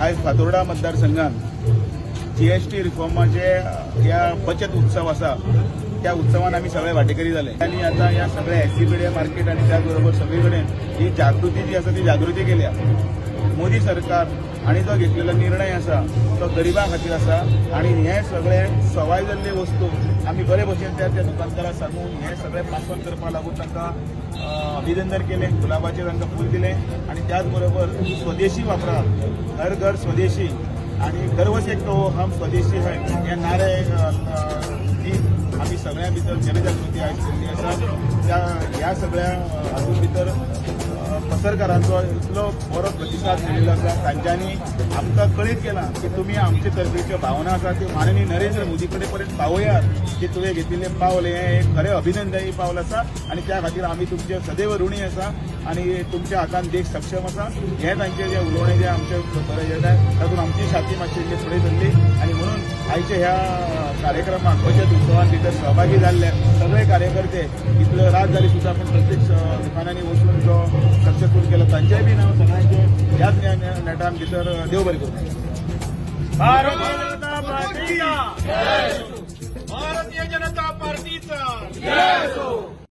आयज फातोर्डा मतदारसंघात जीएसटी रिफॉर्माचे या बचत उत्सव असा त्या उत्सवान आम्ही सगळे वाटेकरी झाले. आणि आता या सगळ्या एससीपीडीए मार्केट आणि त्याचबरोबर सगळीकडे ही जागृती जी आसा ती जागृती केल्या मोदी सरकार आणि जो घेतलेलो निर्णय असा तो गरिबा खातीर असा आणि हे सगळे सवाय जाल्ले वस्तू आम्ही बरे भशेन त्या त्या दुकानदाराक सांगून हे सगळे पासवण करपाक लागून तांकां अभिनंदन केलें गुलाबाचे तांकां फूल दिलें आणि त्याचबरोबर स्वदेशी वापरा. घर घर स्वदेशी आणि गर्व से तो हम स्वदेशी है. हे नारे ही आम्ही सगळ्या भितर जनजागृती आयज केल्ली आसा त्या ह्या सगळ्या हातूंत भितर अं, इतलो बरो प्रतिसाद मेळिल्लो आसा. तांच्यांनी आमकां कळीत केलां की तुमी आमचे तर्फेच्यो भावना आसा त्यो माननीय नरेंद्र मोदी कडेन पर्यंत पावयात की तुवें घेतिल्ले पावल हें एक खरें अभिनंदनी पावल आसा. आनी त्या खातीर आमी तुमचे सदैव ऋणी आसा आनी तुमच्या हातान देश सक्षम आसा. हे तांचे जे उलोवणें जे आमचे बरें येत तातूंत आमची छाती मातशी इल्ली फुडें सरली आनी म्हणून आयच्या ह्या कार्यक्रमाक बचत उत्सवान भितर सहभागी जाल्ले सगळे कार्यकर्ते इतलो रात जाली सुद्दां पूण प्रत्येक दुकानांनी वचून जो सक्सेसफूल बी सगळ्यांचे ह्याच नेटान भितर देव करू भारत